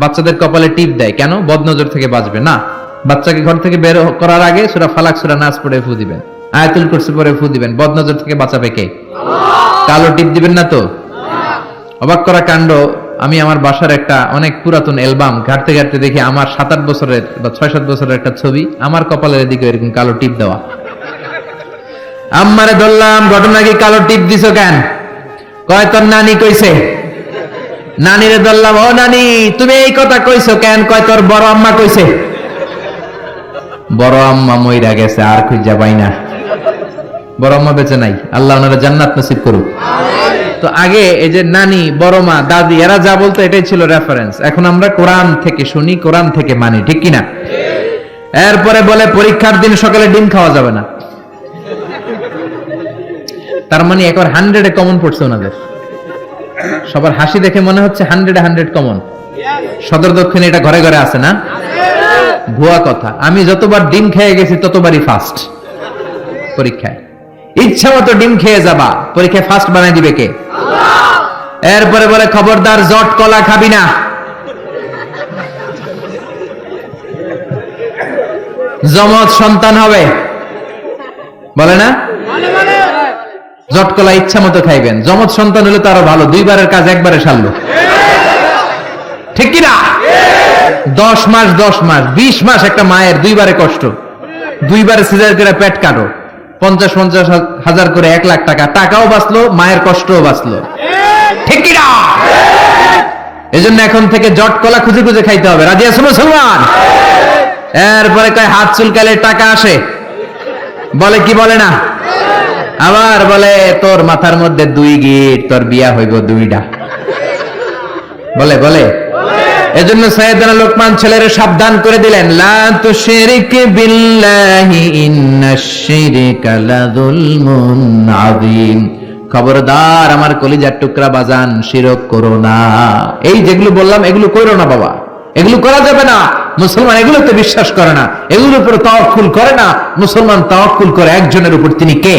বাচ্চাদের কপালে টিপ দেয়। কেন? বদনজর থেকে বাঁচবে। না, বাচ্চাকে ঘর থেকে বের করার আগে সুরা ফালাক, সুরা নাচ পড়ে ফু দিবেন। আয়াতুল কুরসি পরে ফু দিবেন। বদনজর থেকে বাঁচাবে কে? কালো টিপ দিবেন না তো? অবাক করা কাণ্ড, আমি আমার বাসার একটা অনেক পুরাতন অ্যালবাম ঘাটতে ঘাটতে দেখি আমার সাত আট বছরের বা ছয় সাত বছরের একটা ছবি, আমার কপালের দিকে এরকম কালো টিপ দেওয়া। আম্মারে ধরলাম, ঘটনা কি কালো টিপ দিছো কেন? কয় তোর নানি কইছে? নানিরে ধরলাম, ও নানি, তুমি এই কথা কইছো কেন? কয়, তোর বড় আম্মা কইছে। বড় আম্মা মইরা গেছে, আর খুঁজা পাই না। বড় আম্মা বেঁচে নাই। আল্লাহ ওনারা জান্নাত নসিব করুক। তো আগে এই যে নানি, বড় মা, দাদি, এরা যা বলতো এটাই ছিল রেফারেন্স এখন আমরা কোরআন থেকে শুনি, কোরআন থেকে মানি, ঠিক কিনা? এরপরে বলে, পরীক্ষার দিন সকালে ডিম খাওয়া যাবে না। তার মানে একবার হান্ড্রেডে কমন পড়ছে ওনাদের। সবার হাসি দেখে মনে হচ্ছে হান্ড্রেডে হান্ড্রেড কমন। সদর দক্ষিণে এটা ঘরে ঘরে আছে না? ভুয়া কথা। আমি যতবার ডিম খেয়ে গেছি ততবারই ফার্স্ট পরীক্ষায়। ইচ্ছা মতো ডিম খেয়ে যাবা। পরীক্ষায় ফার্স্ট বানাই দিবে কে? এরপরে বলে, খবরদার, জট কলা খাবি না। জমজ সন্তান হবে। বলে না? জটকলা ইচ্ছা মতো খাইবেন। জমজ সন্তান হলে তো ভালো, দুইবারের কাজ একবারে সারলো। ঠিক কিনা? দশ মাস দশ মাস, বিশ মাস একটা মায়ের দুইবারে কষ্ট। দুইবারে সিজার করে পেট কাটো। পঞ্চাশ পঞ্চাশ হাজার করে এক লাখ টাকা। টাকাও বাঁচলো, মায়ের কষ্টও বাঁচলো। ঠিক কিনা? এজন্য এখন থেকে জট কলা খুঁজে খুঁজে খাইতে হবে। রাজি আছো মুসলমান? এরপরে কয়, হাত চুলকালে টাকা আসে? বলে কি বলে না? আবার বলে, তোর মাথার মধ্যে দুই গিট, তোর বিয়া হইব দুইটা বলে বলে? এজন্য সৈয়দনা লোকমান ছেলের সাবধান করে দিলেন, লা তুশরিক বিল্লাহি ইন্নাশ শিরকা লাযুলমুন আযীম। খবরদার, আমার কলিজার টুকরা বাজান শিরক করো না। এই যেগুলো বললাম, এগুলো করো না বাবা, এগুলো করা যাবে না। মুসলমান এগুলোতে বিশ্বাস করে না। এগুলোর উপর তাওয়াক্কুল করে না। মুসলমান তাওয়াক্কুল করে একজনের উপর তিনি কে?